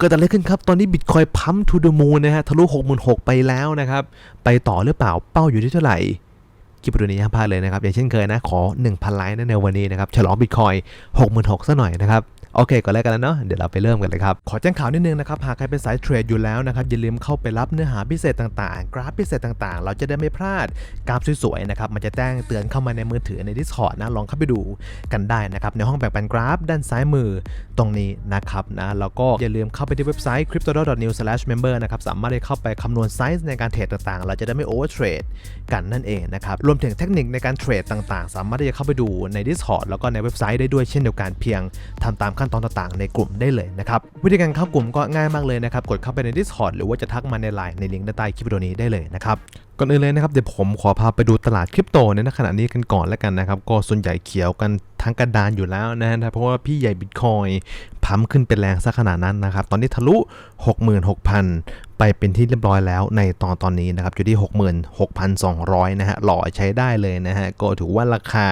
เกิดอะไรขึ้นครับ ตอนนี้บิตคอยพัมทูเดอะมูนะฮะ ทะลุ 66,000 ไปแล้วนะครับ ไปต่อหรือเปล่าเป้าอยู่ที่เท่าไหร่คลิปวิดีโอนี้ห้ามพลาดเลยนะครับ อย่างเช่นเคยนะ ขอ 1,000 ไลค์นะในวันนี้นะครับ ฉลองบิตคอย66,000ซะหน่อยนะครับ โอเคก่อนแรกกันแล้วเนาะเดี๋ยวเราไปเริ่มกันเลยครับ ขอแจ้งข่าวนิดนึงนะครับ หากใครเป็นสายเทรดอยู่แล้วนะครับ อย่าลืมเข้าไปรับเนื้อหาพิเศษต่างๆ กราฟพิเศษต่างๆ เราจะได้ไม่พลาดกราฟสวยๆนะครับมันจะแจ้งเตือนเข้ามาในมือถือใน Discord นะลองเข้าไปดูกันได้นะครับในห้องแบ่งปันกราฟ ด้านซ้ายมือตรงนี้นะครับนะแล้วก็อย่าลืมเข้าไปที่เว็บไซต์ crypto.new/member นะครับสามารถได้เข้าไปคำนวณไซส์ในการเทรดต่างๆ เราจะได้ไม่โอเวอร์เทรดกันนั่นเองนะครับรวมถึงเทคนิคในการเทรดต่างๆ สามารถที่จะเข้าไปดูใน Discord แล้วก็ในเว็บไซต์ได้ด้วยเช่นเดียวกันเพียงทำตามขั้นตอนต่างๆ ในกลุ่มได้เลยนะครับวิธีการเข้ากลุ่มก็ง่ายมากเลยนะครับกดเข้าไปใน Discord หรือว่าจะทักมาใน Line ในลิงก์ด้านใต้คลิปวิดีโอนี้ได้เลยนะครับก่อนอื่นเลยนะครับเดี๋ยวผมขอพาไปดูตลาดคริปโตในขณะนี้กันก่อนแล้วกันนะครับก็ส่วนใหญ่เขียวกันทั้งกระดานอยู่แล้วนะฮะเพราะว่าพี่ใหญ่บิตคอยพัมขึ้นเป็นแรงซะขนาดนั้นนะครับตอนนี้ทะลุ 66,000 ไปเป็นที่เรียบร้อยแล้วในตอนตอนนี้นะครับอยู่ที่ 66,200 นะฮะหล่อใช้ได้เลยนะฮะก็ถือว่าราคา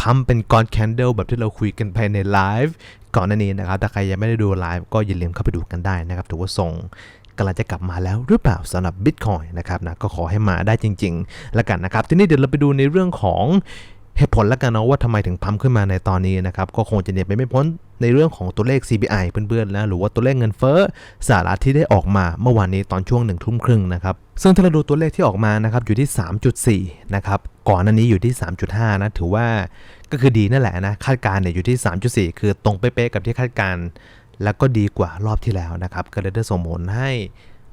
พัมเป็นกอนแคนเดลแบบที่เราคุยกันภายในไลฟ์ก่อนหน้านี้นะครับ ถ้าใครยังไม่ได้ดูไลฟ์ก็อย่าลืมเข้าไปดูกันได้นะครับ ถือว่าส่งกำลังจะกลับมาแล้วหรือเปล่าสำหรับ Bitcoin นะครับนะก็ขอให้มาได้จริง ๆ แล้วกันนะครับ ทีนี้เดี๋ยวเราไปดูในเรื่องของ เหตุผลแล้วกันเนาะว่าทำไมถึงพัมขึ้นมาในตอนนี้นะครับ ก็คงจะเนี่ยไปไม่พ้นในเรื่องของตัวเลข CPI เพื่อนๆนะหรือว่าตัวเลขเงินเฟ้อสหรัฐที่ได้ออกมาเมื่อวานนี้ตอนช่วงหนึ่งทุ่มครึ่งนะครับ ซึ่งถ้าเราดูตัวเลขที่ออกมานะครับอยู่ที่ 3.4 นะครับ ก่อนหน้านี้อยู่ที่ 3.5 นะ ถือว่าก็คือดีนั่นแหละนะ คาดการณ์เนี่ยอยู่ที่ 3.4 คือตรงเป๊ะๆกับที่คาดการณ์แล้วก็ดีกว่ารอบที่แล้วนะครับก็เลยได้ส่งผลให้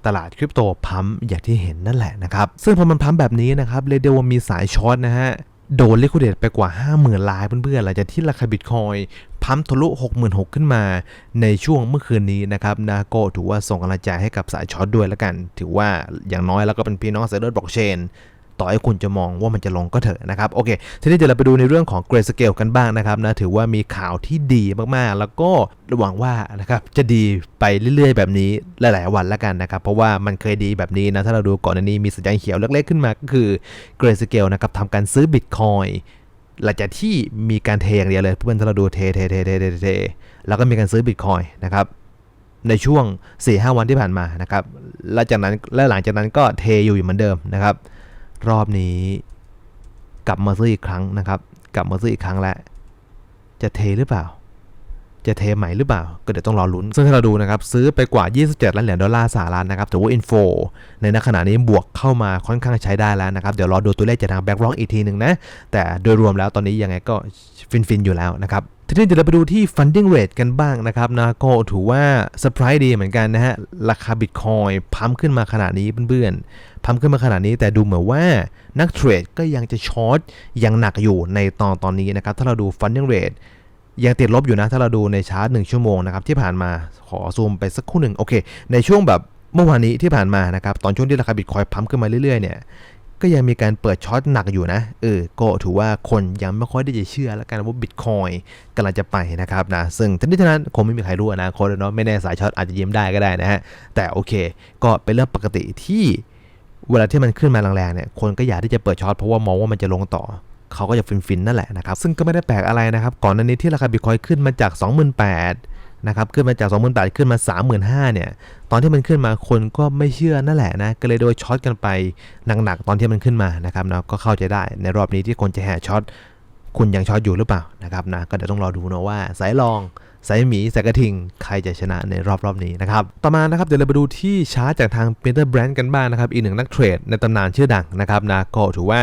ตลาดคริปโตพัมอย่างที่เห็นนั่นแหละนะครับ ซึ่งพอมันพัมแบบนี้นะครับเรียกได้ว่ามีสายช็อตนะฮะ โดนลิควิดเดตไปกว่า 50,000 ล้านเพื่อนๆหลังจากที่ราคาบิตคอยพัมทะลุ 66,000 ขึ้นมาในช่วงเมื่อคืนนี้นะครับนะก็ถือว่าส่งกำลังใจให้กับสายช็อตด้วยแล้วกัน ถือว่าอย่างน้อยแล้วก็เป็นพี่น้องเซอร์เดอร์บล็อกเชน ต่อให้คุณจะมองว่ามันจะลงก็เถอะนะครับโอเคทีนี้เดี๋ยวเราไปดูในเรื่องของเกร s สเกลกันบ้างนะครับนะถือว่ามีข่าวที่ดีมากๆ แล้วก็หวังว่านะครับจะดีไปเรื่อยๆ แบบนี้หลายๆวันแล้วกันนะครับ เพราะว่ามันเคยดีแบบนี้นะถ้าเราดูก่อนอันนี้มีสัญญาณเขียวเล็กๆขึ้นมาก็คือเกร s สเกลนะครับทำการซื้อบิตคอยหลังจากที่มีการเทอย่างเดียวเลยเพื่อนถ้าเราดูเทเทเทเทเทเทแล้วก็มีการซื้อบิตคอยนะครับในช่วง4-5วันที่ผ่านมานะครับ และจากนั้นและหลังจากนั้นก็เทอยู่เหมือนเดิมนะครับ รอบนี้ กลับมาซื้ออีกครั้งนะครับ กลับมาซื้ออีกครั้งแล้วจะเทหรือเปล่า จะเทใหม่หรือเปล่า ก็เดี๋ยวต้องรอลุ้น ซึ่งถ้าเราดูนะครับ ซื้อไปกว่า 27 ล้านเหรียญดอลลาร์สหรัฐนะครับถือว่าอินโฟในณขณะนี้บวกเข้ามาค่อนข้างใช้ได้แล้วนะครับ เดี๋ยวรอดูตัวเลขจากทางแบ็กร็อกอีกทีหนึ่งนะ แต่โดยรวมแล้วตอนนี้ยังไงก็ฟินๆอยู่แล้วนะครับ ทีนี้เดี๋ยวเราไปดูที่ funding rate กันบ้างนะครับนะก็ถือว่าเซอร์ไพรส์ดีเหมือนกันนะฮะ ราคาบิตคอยพัมขึ้นมาขนาดนี้เพื่อนๆ พัมขึ้นมาขนาดนี้แต่ดูเหมือนว่านักเทรดก็ยังจะช็อตยังหนักอยู่ในตอนตอนนี้นะครับ ถ้าเราดู funding rate ยังติดลบอยู่นะ ถ้าเราดูในชาร์ต1ชั่วโมงนะครับ ที่ผ่านมาขอซูมไปสักคู่หนึ่งโอเค ในช่วงแบบเมื่อวานนี้ที่ผ่านมานะครับ ตอนช่วงที่ราคาบิตคอยพัมขึ้นมาเรื่อยๆเนี่ย ก็ยังมีการเปิดช็อตหนักอยู่นะ เออ ก็ถือว่าคนยังไม่ค่อยได้จะเชื่อแล้วกันว่าบิตคอยกำลังจะไปนะครับนะ ซึ่งทั้งนี้ทั้งนั้นคงไม่มีใครรู้อนะคนเนาะ ไม่แน่สายช็อตอาจจะยิ้มได้ก็ได้นะฮะ แต่โอเค ก็เป็นเรื่องปกติที่เวลาที่มันขึ้นมาแรงๆเนี่ย คนก็อยากที่จะเปิดช็อตเพราะว่ามองว่ามันจะลงต่อเขาก็จะฟินๆนั่นแหละนะครับ ซึ่งก็ไม่ได้แปลกอะไรนะครับ ก่อนหน้านี้ที่ราคาบิตคอยขึ้นมาจาก 28,000 นะครับขึ้นมาจาก 28,000ขึ้นมา 35,000เนี่ยตอนที่มันขึ้นมาคนก็ไม่เชื่อนั่นแหละนะก็เลยโดยช็อตกันไปหนักๆตอนที่มันขึ้นมานะครับนะก็เข้าใจได้ในรอบนี้ที่คนจะแห่ช็อตคุณยังช็อตอยู่หรือเปล่านะครับนะก็เดี๋ยวต้องรอดูนะว่าสายรองสายหมีสายกระทิง ใครจะชนะในรอบรอบนี้นะครับ ต่อมานะครับ เดี๋ยวเราไปดูที่ชาร์ตจากทาง Peter Brand กันบ้างนะครับ อีกหนึ่งนักเทรดในตำนานชื่อดังนะครับนะก็ถือว่า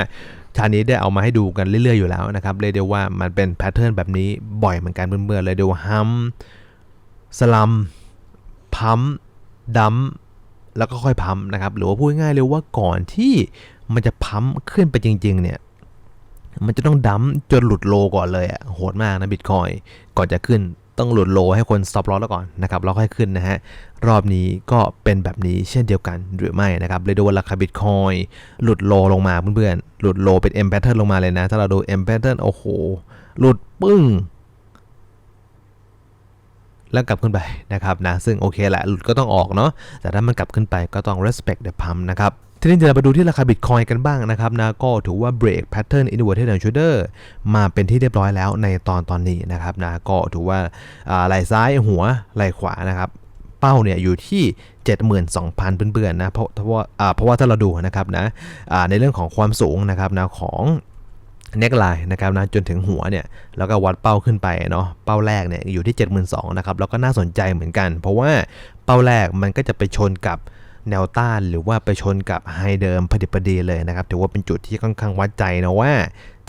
ชาร์ตนี้ได้เอามาให้ดูกันเรื่อยๆอยู่แล้วนะครับเรียกได้ว่ามันเป็นแพทเทิร์นแบบนี้บ่อยเหมือนกันเบื่อๆเลยเดี๋ยวฮัม สลัมพัมดัมแล้วก็ค่อยพัมนะครับ หรือว่าพูดง่ายๆเลยว่าก่อนที่มันจะพัมขึ้นไปจริง ๆ เนี่ย มันจะต้องดัมจนหลุดโลก่อนเลยอะโหดมากนะบิตคอยก่อนจะขึ้นต้องหลุดโลให้คน stop loss แล้วก่อนนะครับแล้วค่อยขึ้นนะฮะ รอบนี้ก็เป็นแบบนี้เช่นเดียวกันหรือไม่นะครับเลยดูว่าราคาบิตคอยหลุดโลลงมาเพื่อนๆ หลุดโลเป็น M pattern ลงมาเลยนะ ถ้าเราดู M pattern โอ้โห หลุดปึ้ง แล้วกลับขึ้นไปนะครับนะซึ่งโอเคแหละหลุดก็ต้องออกเนาะแต่ถ้ามันกลับขึ้นไปก็ต้อง respect the pump นะครับทีนี้เดี๋ยวเราไปดูที่ราคาบิตคอยกันบ้างนะครับนะก็ถือว่า break pattern inverted and shoulder มาเป็นที่เรียบร้อยแล้วในตอนตอนนี้นะครับนะก็ถือว่าไหล่ซ้ายหัวไหล่ขวานะครับเป้าเนี่ยอยู่ที่ 72,000 เปื่อนๆนะเพราะเพราะว่าเพราะว่าถ้าเราดูนะครับนะในเรื่องของความสูงนะครับนะของ เน็กไลน์นะครับนะจนถึงหัวเนี่ยแล้วก็วัดเป้าขึ้นไปเนาะเป้าแรกเนี่ยอยู่ที่ 72,000นะครับแล้วก็น่าสนใจเหมือนกัน เพราะว่าเป้าแรกมันก็จะไปชนกับแนวต้านหรือว่าไปชนกับไฮเดิมพอดีพอดีเลยนะครับถือว่าเป็นจุดที่ค่อนข้างวัดใจนะว่า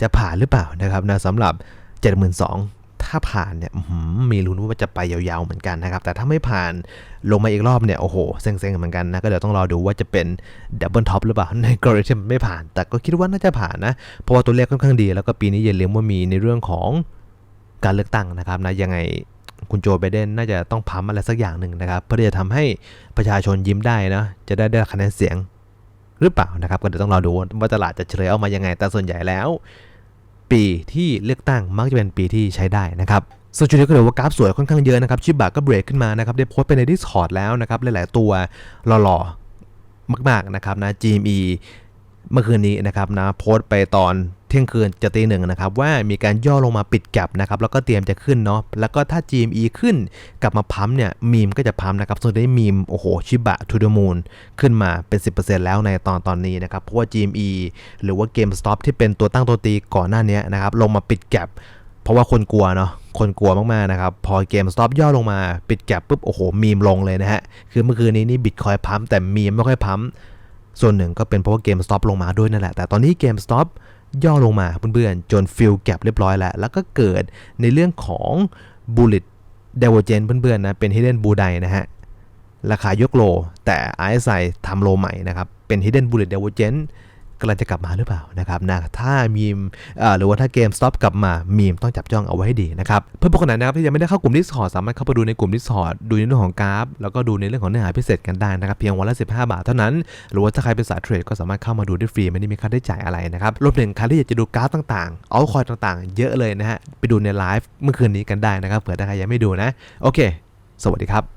จะผ่านหรือเปล่านะครับนะสำหรับ 72,000 ถ้าผ่านเนี่ยมีลุ้นว่าจะไปยาวๆเหมือนกันนะครับ แต่ถ้าไม่ผ่านลงมาอีกรอบเนี่ยโอ้โหเซ็งๆเหมือนกันนะก็เดี๋ยวต้องรอดูว่าจะเป็นดับเบิลท็อปหรือเปล่าในกรณีที่ไม่ผ่าน แต่ก็คิดว่าน่าจะผ่านนะ เพราะว่าตัวเลขค่อนข้างดี แล้วก็ปีนี้อย่าลืมว่ามีในเรื่องของการเลือกตั้งนะครับนะยังไงคุณโจไบเดนน่าจะต้องพัมอะไรสักอย่างหนึ่งนะครับ เพื่อที่จะทำให้ประชาชนยิ้มได้นะจะได้ได้คะแนนเสียงหรือเปล่านะครับ ก็เดี๋ยวต้องรอดูว่าตลาดจะเฉลยออกมายังไงแต่ส่วนใหญ่แล้ว ปีที่เลือกตั้งมักจะเป็นปีที่ใช้ได้นะครับส่วนจุดนี้ก็เดี๋ยวว่ากราฟสวยค่อนข้างเยอะนะครับชิบะก็เบรกขึ้นมานะครับได้โพสต์ไปใน Discord แล้วนะครับหลาย ๆ ตัวหล่อๆมากๆนะครับนะ GME เมื่อคืนนี้นะครับนะโพสต์ไปตอน เที่ยงคืนจะตีหนึ่งนะครับว่ามีการย่อลงมาปิดแกลบนะครับแล้วก็เตรียมจะขึ้นเนาะแล้วก็ถ้า GME ขึ้นกลับมาพัมเนี่ยมีมก็จะพัมนะครับส่วนได้มีมโอ้โหชิบะทูดมูนขึ้นมาเป็น 10%แล้วในตอนตอนนี้นะครับเพราะว่า GME หรือว่า GameStop ที่เป็นตัวตั้งตัวตีก่อนหน้านี้นะครับลงมาปิดแกลบเพราะว่าคนกลัวเนาะคนกลัวมากๆนะครับ พอ GameStop ย่อลงมาปิดแกลบปุ๊บโอ้โหมีมลงเลยนะฮะคือเมื่อคืนนี้นี่บิตคอยพัมแต่มีมไม่ค่อยพัมส่วนหนึ่งก็เป็นเพราะว่า GameStop ลงมาด้วยนั่นแหละแต่ตอนนี้ GameStop ย่อลงมาเพื่อนๆ จนฟิลแก p เรียบร้อยแล้ว แล้วก็เกิดในเรื่องของ Bullet d i v e r g e n เพื่อนๆนะ เป็น Hidden b u l l i นะฮะ ราคายกโล แต่ RSI ทำโลใหม่นะครับ เป็น Hidden Bullet d i v e r g e n กำลังจะกลับมาหรือเปล่านะครับนะถ้ามีมหรือว่าถ้าเกม stop กลับมามีมต้องจับจ้องเอาไว้ให้ดีนะครับเพื่อนพวกนไหนนะครับที่ยังไม่ได้เข้ากลุ่ม Discord สามารถเข้าไปดูในกลุ่ม Discord ดูในเรื่องของกราฟ แล้วก็ดูในเรื่องของเนื้อหาพิเศษกันได้นะครับเพียงวันละ 15 บาทเท่านั้น หรือว่าถ้าใครเป็นสายเทรดก็สามารถเข้ามาดูได้ฟรีไม่ได้มีค่าใช้จ่ายอะไรนะครับรวมถึงใครที่อยากจะดูกราฟต่างๆเอาคอยต่างๆ เยอะเลยนะฮะไปดูในไลฟ์เมื่อคืนนี้กันได้นะครับเผื่อถ้าใครยังไม่ดูนะโอเค สวัสดีครับ